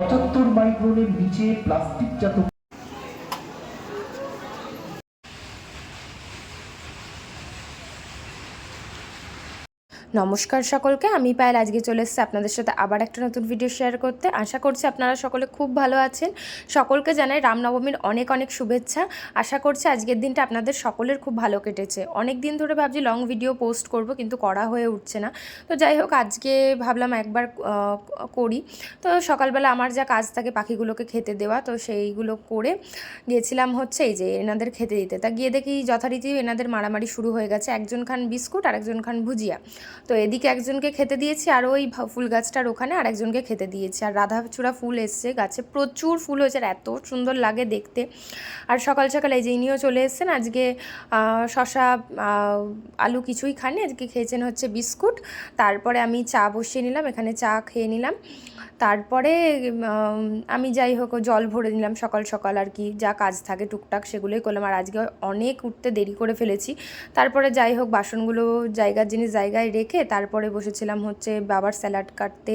পঁচাত্তর মাইক্রনের নিচে প্লাস্টিকজাত নমস্কার সকলকে, আমি পায়েল। আজকে চলে এসেছি আপনাদের সাথে আবার একটা নতুন ভিডিও শেয়ার করতে। আশা করছি আপনারা সকলে খুব ভালো আছেন। সকলকে জানাই রামনবমীর অনেক অনেক শুভেচ্ছা। আশা করছি আজকের দিনটা আপনাদের সকলের খুব ভালো কেটেছে। অনেক দিন ধরে ভাবছি লং ভিডিও পোস্ট করব, কিন্তু করা হয়ে উঠছে না। তো যাই হোক, আজকে ভাবলাম একবার করি। তো সকালবেলা আমার যা কাজ থাকে পাখিগুলোকে খেতে দেওয়া, তো সেইগুলো করে গিয়েছিলাম হচ্ছে এই যে এনাদের খেতে দিতে। তা গিয়ে দেখি যথারীতি এনাদের মারামারি শুরু হয়ে গেছে। একজন খান বিস্কুট আর একজন খান ভুজিয়া। তো এদিকে একজনকে খেতে দিয়েছি, আর ওই ফুল গাছটার ওখানে আর একজনকে খেতে দিয়েছি। আর রাধাচূড়া ফুল এসছে গাছে, প্রচুর ফুল হয়েছে আর এত সুন্দর লাগে দেখতে। আর সকাল সকাল এই যে ইনিও চলে এসছেন, আজকে শশা আলু কিছুই খাননি, আজকে খেয়েছেন হচ্ছে বিস্কুট। তারপরে আমি চা বসিয়ে নিলাম, এখানে চা খেয়ে নিলাম। তারপরে আমি যাই হোক জল ভরে নিলাম সকাল সকাল আর কি, যা কাজ থাকে টুকটাক সেগুলোই করলাম। আর আজকে অনেক উঠতে দেরি করে ফেলেছি। তারপরে যাই হোক, বাসনগুলো জায়গার জিনিস জায়গায় রেখে তারপরে বসেছিলাম হচ্ছে বাবার স্যালাড কাটতে।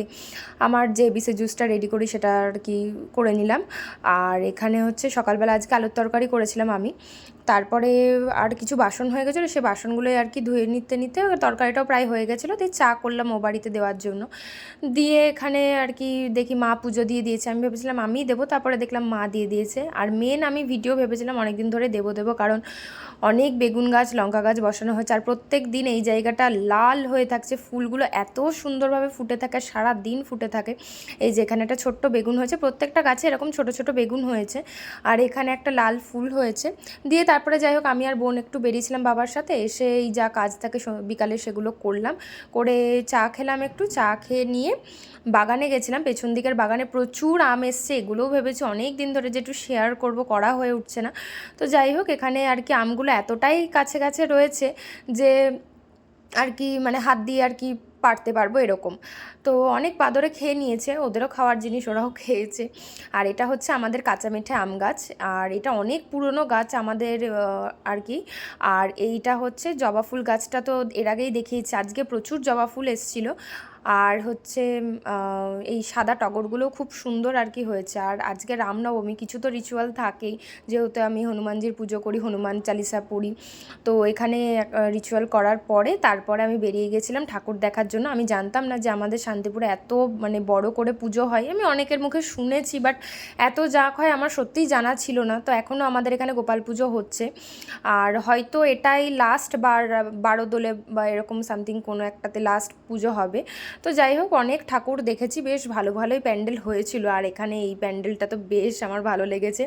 আমার যে বিসে জুসটা রেডি করি সেটা আর কি করে নিলাম। আর এখানে হচ্ছে সকালবেলা আজকে আলুর তরকারি করেছিলাম আমি। তারপরে আর কিছু বাসন হয়ে গেছিল, সে বাসনগুলোই আর কি ধুয়ে নিতে নিতে তরকারিটাও প্রায় হয়ে গেছিল, দিয়ে চা করলাম ও বাড়িতে দেওয়ার জন্য। দিয়ে এখানে আর কি দেখি মা পুজো দিয়ে দিয়েছে, আমি ভেবেছিলাম আমিই দেবো, তারপরে দেখলাম মা দিয়ে দিয়েছে। আর মেন আমি ভিডিও ভেবেছিলাম অনেক দিন ধরে দেবো দেবো, কারণ অনেক বেগুন গাছ, লঙ্কা গাছ বসানো হয়েছে, আর প্রত্যেক দিন এই জায়গাটা লাল হয়ে থাকছে, ফুলগুলো এত সুন্দরভাবে ফুটে থাকে, সারা দিন ফুটে থাকে। এই যে এখানে একটা ছোট্ট বেগুন হয়েছে, প্রত্যেকটা গাছে এরকম ছোট ছোট বেগুন হয়েছে, আর এখানে একটা লাল ফুল হয়েছে। দিয়ে তারপরে যাই হোক, আমি আর বোন একটু বেরিয়েছিলাম বাবার সাথে, এসে এই যা কাজ থাকে বিকালে সেগুলো করলাম। করে চা খেলাম একটু, চা খেয়ে নিয়ে বাগানে গেছিলাম। পেছন দিকের বাগানে প্রচুর আম এসছে, এগুলোও ভেবেছি অনেক দিন ধরে যে একটু শেয়ার করব, করা হয়ে উঠছে না। তো যাই হোক, এখানে আর কি আমগুলো এতটাই কাছে কাছে রয়েছে যে, আর কি মানে হাত দিয়ে আর কি পারতে পারব এরকম। তো অনেক পাদরে খেয়ে নিয়েছে, ওদেরও খাওয়ার জিনিস, ওরাও খেয়েছে। আর এটা হচ্ছে আমাদের কাঁচা মিঠে আম গাছ, আর এটা অনেক পুরনো গাছ আমাদের আর কি। আর এইটা হচ্ছে জবা ফুল গাছটা তো এর আগেই দেখিয়েছি, আজকে প্রচুর জবা ফুল এসেছিল। আর হচ্ছে এই সাদা টগরগুলোও খুব সুন্দর আর কি হয়েছে। আর আজকে রামনবমী, কিছু তো রিচুয়াল থাকেই। যেহেতু আমি হনুমানজির পুজো করি, হনুমান চালিসা পড়ি। তো এখানে রিচুয়াল করার পরে তারপরে আমি বেরিয়ে গেছিলাম ঠাকুর দেখার জন্য। আমি জানতাম না যে আমাদের শান্তিপুরে এত মানে বড় করে পুজো হয়। আমি অনেকের মুখে শুনেছি বাট এত জাঁক হয় আমার সত্যিই জানা ছিল না। তো এখনও আমাদের এখানে গোপাল পুজো হচ্ছে। আর হয়তো এটাই লাস্ট বার, বারো দোলে বা এরকম সামথিং কোনো একটাতে লাস্ট পুজো হবে। তো যাই হোক, অনেক ঠাকুর দেখেছি, বেশ ভালো ভালোই প্যান্ডেল হয়েছিল। আর এখানে এই প্যান্ডেলটা তো বেশ আমার ভালো লেগেছে।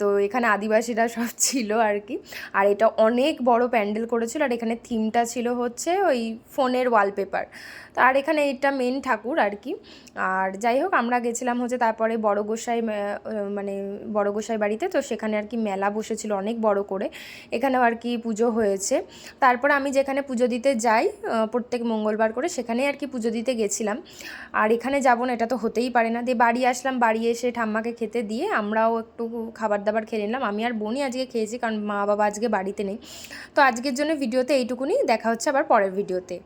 তো এখানে আদিবাসীরা সব ছিল আর কি। আর এটা অনেক বড় প্যান্ডেল করেছিল। আর এখানে থিমটা ছিল হচ্ছে ওই ফোনের ওয়ালপেপার। তো আর এখানে এটা মেন ঠাকুর আর কি। আর যাই হোক, আমরা গেছিলাম হচ্ছে তারপরে বড় গোসাই মানে বড় গোসাই বাড়িতে। তো সেখানে আর কি মেলা বসেছিল অনেক বড় করে। এখানেও আর কি পুজো হয়েছে। তারপর আমি যেখানে পুজো দিতে যাই প্রত্যেক মঙ্গলবার করে সেখানেই আর কি পুজো দিতে গেছিলাম। আর এখানে যাব না, এটা তো হতেই পারে না। দিয়ে বাড়ি আসলাম, বাড়ি এসে ঠাম্মাকে খেতে দিয়ে আমরাও একটু খাবার দাবার খেয়ে নিলাম। আমি আর বোনই আজকে খেয়েছি, কারণ মা বাবা আজকে বাড়িতে নেই। তো আজকের জন্য ভিডিওতে এইটুকুনি, দেখা হচ্ছে আবার পরের ভিডিওতে।